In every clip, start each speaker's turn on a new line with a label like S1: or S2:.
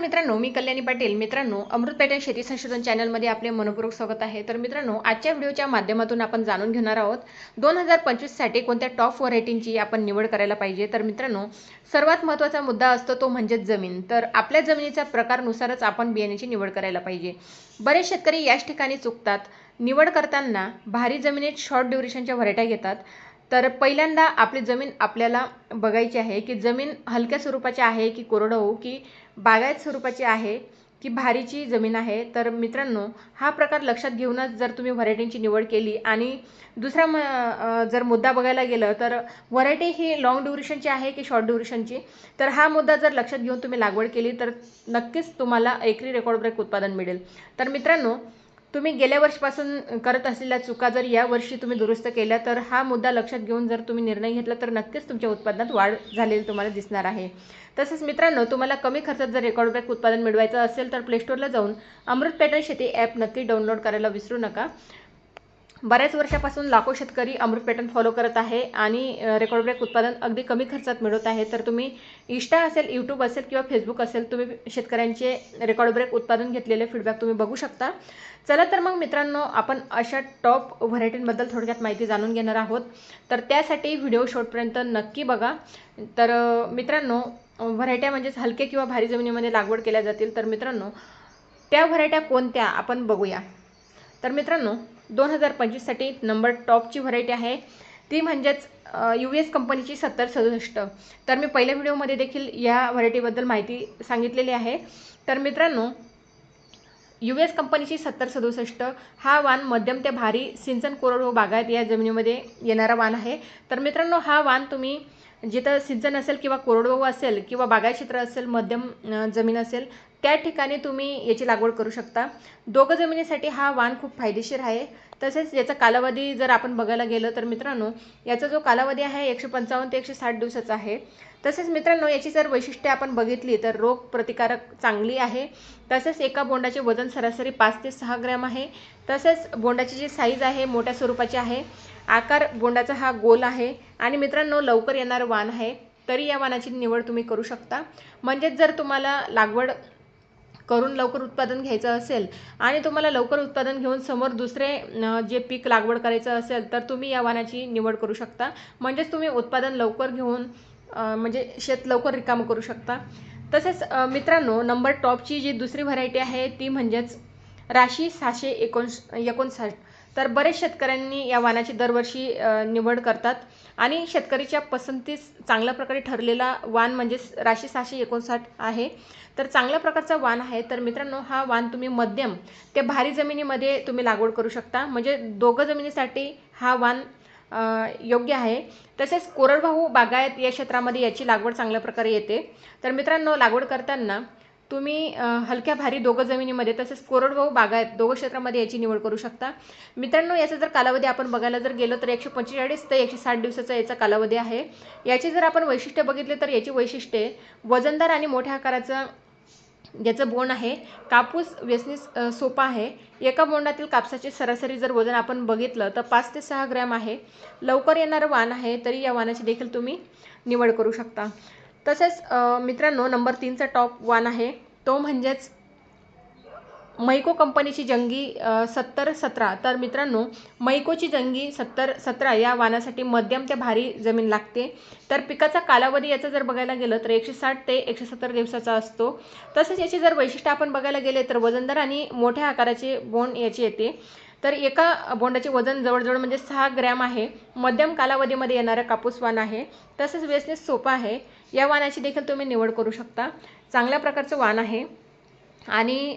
S1: नमस्कार मित्रांनो मी कल्याणी पाटील. मित्रांनो अमृत पॅटर्न शेती संशोधन चॅनलमध्ये आपले मनपूर्वक स्वागत आहे. तर मित्रांनो आजच्या व्हिडिओच्या माध्यमातून आपण जाणून घेणार आहोत दोन हजार पंचवीससाठी कोणत्या टॉप व्हरायटींची आपण निवड करायला पाहिजे? तर मित्रांनो सर्वात महत्त्वाचा मुद्दा असतो तो म्हणजेच जमीन. तर आपल्या जमिनीच्या प्रकारनुसारच आपण बियाण्याची निवड करायला पाहिजे. बरेच शेतकरी याच ठिकाणी चुकतात. निवड करताना भारी जमिनीत शॉर्ट ड्युरेशनच्या व्हरायट्या घेतात. तर पहिल्यांदा आपली जमीन आपल्याला बघायची आहे की जमीन हलक्या स्वरूपाची आहे की कोरडवाहू की बागायत स्वरूपाची आहे की भारीची जमीन आहे. तर मित्रांनो हा प्रकार लक्षात घेऊनच जर तुम्ही व्हरायटींची निवड केली आणि दुसरा म जर मुद्दा बघायला गेलं तर व्हरायटी ही लॉंग ड्युरेशनची आहे की शॉर्ट ड्युरेशनची तर हा मुद्दा जर लक्षात घेऊन तुम्ही लागवड केली तर नक्कीच तुम्हाला एकरी रेकॉर्ड ब्रेक उत्पादन मिळेल. तर मित्रांनो तुम्ही गेल्या वर्षीपासून करत असलेल्या चुका जर या वर्षी तुम्ही दुरुस्त केल्या तर हा मुद्दा लक्षात घेऊन जर तुम्ही निर्णय घेतला तर नक्कीच तुमच्या उत्पादनात वाढ झालेली तुम्हाला दिसणार आहे. तसेच मित्रांनो तुम्हाला कमी खर्चात जर रेकॉर्ड ब्रेक उत्पादन मिळवायचं असेल तर प्लेस्टोरला जाऊन अमृत पॅटर्न शेती ॲप नक्की डाउनलोड करायला विसरू नका. बऱ्याच वर्षापासून लाखो शेतकरी अमृत पॅटर्न फॉलो करत आहे आणि रेकॉर्ड ब्रेक उत्पादन अगदी कमी खर्चात मिळवत आहे. तर तुम्ही इन्स्टा असेल यूट्यूब असेल किंवा फेसबुक असेल तुम्ही शेतकऱ्यांचे रेकॉर्ड ब्रेक उत्पादन घेतलेले फीडबॅक तुम्ही बघू शकता. चला तर मग मित्रांनो आपण अशा टॉप व्हरायटींबद्दल थोडक्यात माहिती जाणून घेणार आहोत. तर त्यासाठी व्हिडिओ शॉर्टपर्यंत नक्की बघा. तर मित्रांनो व्हरायट्या म्हणजेच हलके किंवा भारी जमिनीमध्ये लागवड केल्या जातील. तर मित्रांनो त्या व्हरायट्या कोणत्या आपण बघूया. तर मित्रांनो दोन हजार पंचवीससाठी नंबर टॉपची व्हरायटी आहे. ती म्हणजेच यू एस कंपनीची सत्तर सदुसष्ट. तर मी पहिल्या व्हिडिओमध्ये देखील या व्हरायटीबद्दल माहिती सांगितलेली आहे. तर मित्रांनो यू एस कंपनीची सत्तर सदुसष्ट हा वाण मध्यम ते भारी सिंचन कोरडवाहू बागायत या जमिनीमध्ये येणारा वाण आहे. तर मित्रांनो हा वाण तुम्ही जिथं सिंचन असेल किंवा कोरडवाहू असेल किंवा बागायत क्षेत्र असेल मध्यम जमीन असेल त्या ठिकाणी तुम्ही याची लागवड करू शकता. दोघं जमिनीसाठी हा वाण खूप फायदेशीर आहे. तसेच याचा कालावधी जर आपण बघायला गेलं तर मित्रांनो याचा जो कालावधी आहे एकशे पंचावन्न ते एकशे साठ दिवसाचा आहे. तसेच मित्रांनो याची जर वैशिष्ट्ये आपण बघितली तर रोग प्रतिकारक चांगली आहे. तसेच एका बोंडाचे वजन सरासरी पाच ते सहा ग्रॅम आहे. तसेच बोंडाची जी साईज आहे मोठ्या स्वरूपाची आहे. आकार बोंडाचा हा गोल आहे. आणि मित्रांनो लवकर येणारं वाण आहे. तरी या वाणाची निवड तुम्ही करू शकता. म्हणजेच जर तुम्हाला लागवड करून लवकर उत्पादन घ्यायचं असेल आणि तुम्हाला लवकर उत्पादन घेऊन समोर दुसरे जे पीक लागवड करायचं असेल तर तुम्ही या वाणाची निवड करू शकता. म्हणजेच तुम्ही उत्पादन लवकर घेऊन म्हणजे शेत लवकर रिकामं करू शकता. तसेच मित्रांनो नंबर टॉपची जी दुसरी व्हरायटी आहे ती म्हणजेच राशी सहाशे एकोणस एकोणसाठ. तर बरेच शेतकऱ्यांनी या वाणाची दरवर्षी निवड करतात. आणि शेतकरीच्या पसंतीस चांगल्या प्रकारे ठरलेला वाण म्हणजेच राशी सहाशे एकोणसाठ आहे. तर चांगल्या प्रकारचा वाण आहे. तर मित्रांनो हा वाण तुम्ही मध्यम ते भारी जमिनीमध्ये तुम्ही लागवड करू शकता. म्हणजे दोघं जमिनीसाठी हा वाण योग्य आहे. तसेच कोरडवाहू बागायत या क्षेत्रामध्ये याची लागवड चांगल्या प्रकारे येते. तर मित्रांनो लागवड करताना तुम्ही हलक्या भारी दोघं जमिनीमध्ये तसेच कोरडवाहू बागायत दोघं क्षेत्रामध्ये याची निवड करू शकता. मित्रांनो याचा जर कालावधी आपण बघायला जर गेलो तर एकशे पंचेचाळीस ते एकशे साठ दिवसाचा याचा कालावधी आहे. याची जर आपण वैशिष्ट्य बघितले तर याची वैशिष्ट्ये वजनदार आणि मोठ्या आकाराचं याचं बोंड आहे. कापूस व्यसनीस सोपा आहे. एका बोंडातील कापसाचे सरासरी जर वजन आपण बघितलं तर पाच ते सहा ग्रॅम आहे. लवकर येणारं वाण आहे तरी या वाणाची देखील तुम्ही निवड करू शकता. तसेच मित्रांनो नंबर तीनचा टॉप वन आहे. तो म्हणजेच मैको कंपनीची जंगी सत्तर सतरा. तर मित्रांनो मैकोची जंगी सत्तर सतरा या वाणासाठी मध्यम ते भारी जमीन लागते. तर पिकाचा कालावधी याचा जर बघायला गेलं तर एकशे साठ ते एकशे सत्तर दिवसाचा असतो. तसेच याची जर वैशिष्ट्य आपण बघायला गेले तर वजनदार आणि मोठ्या आकाराचे बोंड याची येते. तर एका बोंडाचे वजन जवळजवळ म्हणजे सहा ग्रॅम आहे. मध्यम कालावधीमध्ये येणारं कापूस वाण आहे. तसेच वेसनेस सोपं आहे. या वाणाची देखील तुम्ही निवड करू शकता. चांगल्या प्रकारचं वाण आहे. आणि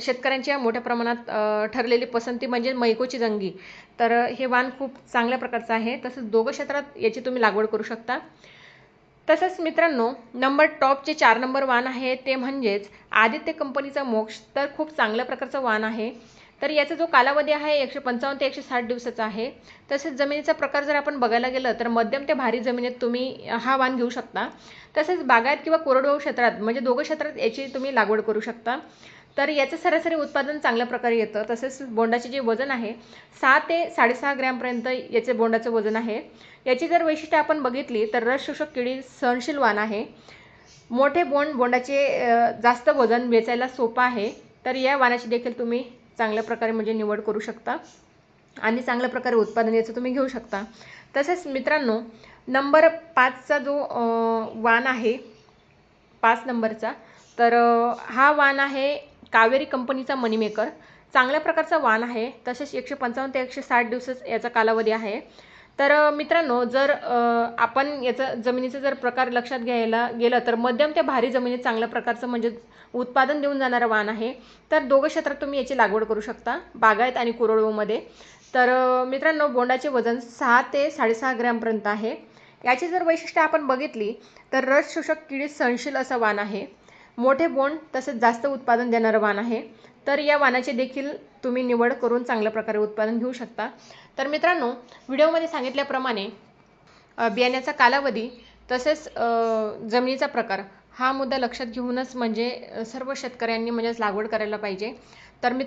S1: शेतकऱ्यांच्या मोठ्या प्रमाणात ठरलेली पसंती म्हणजे मैकोची जंगी. तर हे वाण खूप चांगल्या प्रकारचं आहे. तसंच दोघं क्षेत्रात याची तुम्ही लागवड करू शकता. तसंच मित्रांनो नंबर टॉपचे चार नंबर वाण आहे ते म्हणजेच आदित्य कंपनीचा मोक्ष तर खूप चांगल्या प्रकारचं वाण आहे. तर याचा जो कालावधी आहे एकशे पंचावन्न ते एकशे साठ दिवसाचा आहे. तसेच जमिनीचा प्रकार जर आपण बघायला गेलं तर मध्यम ते भारी जमिनीत तुम्ही हा वाण घेऊ शकता. तसेच बागायत किंवा कोरडवाहू क्षेत्रात म्हणजे दोघं क्षेत्रात याची तुम्ही लागवड करू शकता. तर याचं सरासरी उत्पादन चांगल्या प्रकारे येतं. तसेच बोंडाचे जे वजन आहे सहा ते साडेसहा ग्रॅमपर्यंत याचे बोंडाचं वजन आहे. याची जर वैशिष्ट्य आपण बघितली तर रस शोषक किडी सहनशील वाण आहे. मोठे बोंड बोंडाचे जास्त वजन वेचायला सोपं आहे. तर या वाणाची देखील तुम्ही चांगल्या प्रकारे म्हणजे निवड करू शकता. आणि चांगल्या प्रकारे उत्पादन याचं तुम्ही घेऊ शकता. तसेच मित्रांनो नंबर पाचचा जो वान वाण आहे पाच नंबरचा तर हा वाण आहे कावेरी कंपनीचा मनीमेकर चांगल्या प्रकारचा वाण आहे. तसेच एकशे पंचावन्न ते एकशे साठ दिवस याचा कालावधी आहे. तर मित्रांनो जर आपण याचं जमिनीचं जर प्रकार लक्षात घ्यायला गेलं तर मध्यम ते भारी जमिनीत चांगल्या प्रकारचं म्हणजे उत्पादन देऊन जाणारं वाण आहे. तर दोघं क्षेत्रात तुम्ही याची लागवड करू शकता बागायत आणि कोरडवाहूमध्ये तर मित्रांनो बोंडाचे वजन सहा ते साडेसहा ग्रॅमपर्यंत आहे. याची जर वैशिष्ट्य आपण बघितली तर रस शोषक किडीत सहनशील असं वाण आहे. मोठे बोंड तसेच जास्त उत्पादन देणारं वाण आहे. तर या वाणाची देखील तुम्ही निवड करून चांगल्या प्रकारे उत्पादन घेऊ शकता. तर मित्रांनो व्हिडिओमध्ये सांगितल्याप्रमाणे बियाण्याचा कालावधी तसेच जमिनीचा प्रकार हा मुद्दा लक्षात घेऊनच म्हणजे सर्व शेतकऱ्यांनी म्हणजेच लागवड करायला पाहिजे. तर मित्र